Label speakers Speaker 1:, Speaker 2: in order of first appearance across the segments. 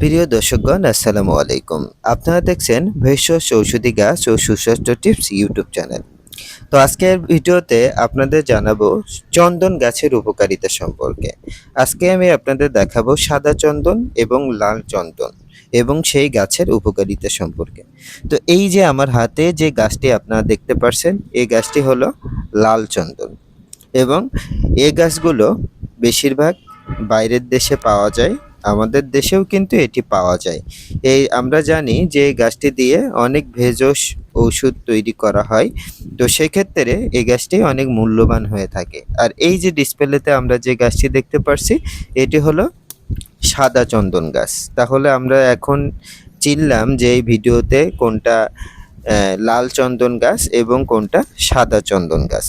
Speaker 1: প্রিয় দর্শকগণ, আসসালামু আলাইকুম। আপনারা দেখছেন ভেষজ ঔষধি গাছ ও সুস্বাস্থ্য টিপস ইউটিউব চ্যানেল। তো আজকের ভিডিওতে আপনাদের জানাব চন্দন গাছের উপকারিতা সম্পর্কে। আজকে আমি আপনাদের দেখাবো সাদা চন্দন এবং লাল চন্দন এবং সেই গাছের উপকারিতা সম্পর্কে। তো এই যে আমার হাতে যে গাছটি আপনারা দেখতে পাচ্ছেন এই গাছটি হলো লাল চন্দন এবং এই গাছগুলো বেশিরভাগ বাইরের দেশে পাওয়া যায়। আমাদের দেশেও কিন্তু এটি পাওয়া যায়। এই আমরা জানি যে এই গাছটি দিয়ে অনেক ভেষজ ওষুধ তৈরি করা হয়। তো সেক্ষেত্রে এই গাছটি অনেক মূল্যবান হয়ে থাকে। আর এই যে ডিসপ্লেতে আমরা যে গাছটি দেখতে পারছি, এটি হলো সাদা চন্দন গাছ। তাহলে আমরা এখন চিনলাম যে এই ভিডিওতে কোনটা লাল চন্দন গাছ এবং কোনটা সাদা চন্দন গাছ।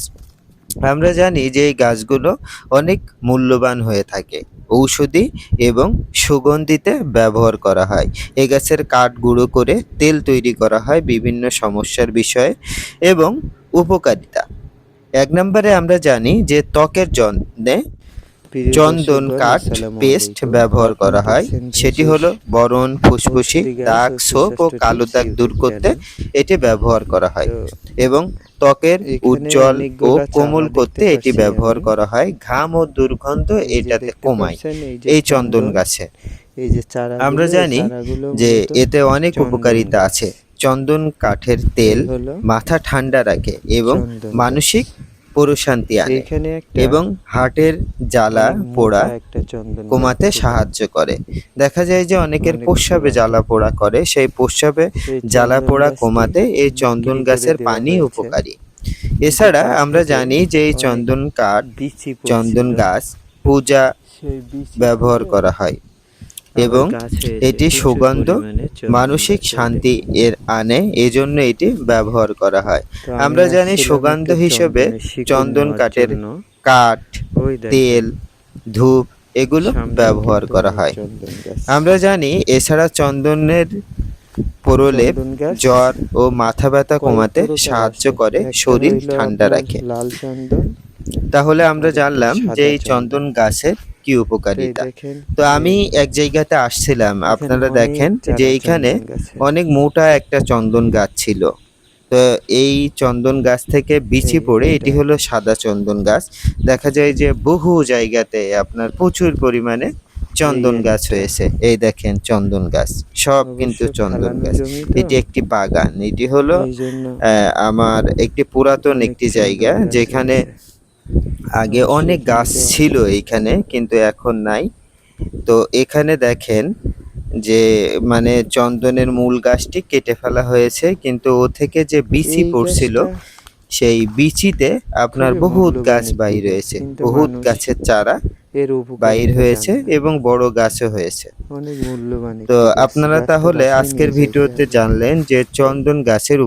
Speaker 1: আমরা জানি যে এই গাছগুলো অনেক মূল্যবান হয়ে থাকে। ঔষধি এবং সুগন্ধিতে ব্যবহার করা হয়। এ গাছের কাঠ গুঁড়ো করে তেল তৈরি করা হয় বিভিন্ন সমস্যার বিষয়ে এবং উপকারিতা। এক নম্বরে আমরা জানি যে ত্বকের জন্যে চন্দন কাঠ পেস্ট ব্যবহার করা হয়। সেটি হলো বরণ ফুসফুসি দাগ ছোপ ও কালো দাগ দূর করতে এটি ব্যবহার করা হয়। এবং ত্বকের উজ্জ্বল ও কোমল করতে এটি ব্যবহার করা হয়। ঘাম ও দুর্গন্ধ এটাতে কমায়। এই চন্দন গাছে। আমরা জানি যে এতে অনেক উপকারিতা আছে। চন্দন কাঠের তেল মাথা ঠান্ডা রাখে এবং মানসিক প্রশান্তি আনে এবং হার্টের জ্বালা পোড়া কমাতে সাহায্য করে। দেখা যায় যে অনেকের
Speaker 2: অনেক
Speaker 1: প্রস্রাবে জ্বালা পোড়া করে সেই প্রস্রাবে জ্বালা পোড়া কমাতে এই চন্দন গাছের পানি উপকারী। এছাড়া আমরা জানি যে এই চন্দন কাঠ চন্দন গাছ পূজা ব্যবহার করা হয়। এবং এটি সুগন্ধ মানসিক শান্তি এর আনে। এজন্য এটি ব্যবহার করা হয়। আমরা জানি সুগন্ধ হিসেবে চন্দন কাঠের। কাঠ তেল ধূপ এগুলো ব্যবহার করা হয়। আমরা জানি এছাড়া চন্দনের প্রলেপ জ্বর ও মাথা ব্যথা কমাতে সাহায্য করে শরীর ঠান্ডা রাখে। তাহলে আমরা জানলাম যে এই
Speaker 2: চন্দন।
Speaker 1: চন্দন গাছের কি উপকারিতা।
Speaker 2: দেখেন,
Speaker 1: তো আমি এক জায়গাতে আসছিলাম আপনারা দেখেন যে এইখানে অনেক মোটা একটা চন্দন গাছ ছিল। তো এই চন্দন গাছ থেকে বিচি পড়ে
Speaker 2: এটি
Speaker 1: হলো সাদা চন্দন গাছ। দেখা যায় যে বহু জায়গাতে আপনার প্রচুর পরিমাণে চন্দন গাছ হয়েছে এই দেখেন চন্দন গাছ সব কিন্তু চন্দন গাছ। এটি একটি বাগান। এটি হলো আমার একটি পুরাতন একটি জায়গা যেখানে। আগে অনেক গাছ ছিল এইখানে কিন্তু এখন নাই। তো এখানে দেখেন যে মানে চন্দনের মূল গাছটি কেটে ফেলা হয়েছে কিন্তু ও থেকে যে বিচি পড়ছিল সেই বিচিতে আপনার বহুত গাছ বাইর হয়েছে বহুত গাছের চারা
Speaker 2: এর
Speaker 1: বাইর হয়েছে এবং বড় গাছও হয়েছে।
Speaker 2: মূল্যবান
Speaker 1: তো আপনারা তাহলে আজকের ভিডিওতে জানলেন যে চন্দন গাছের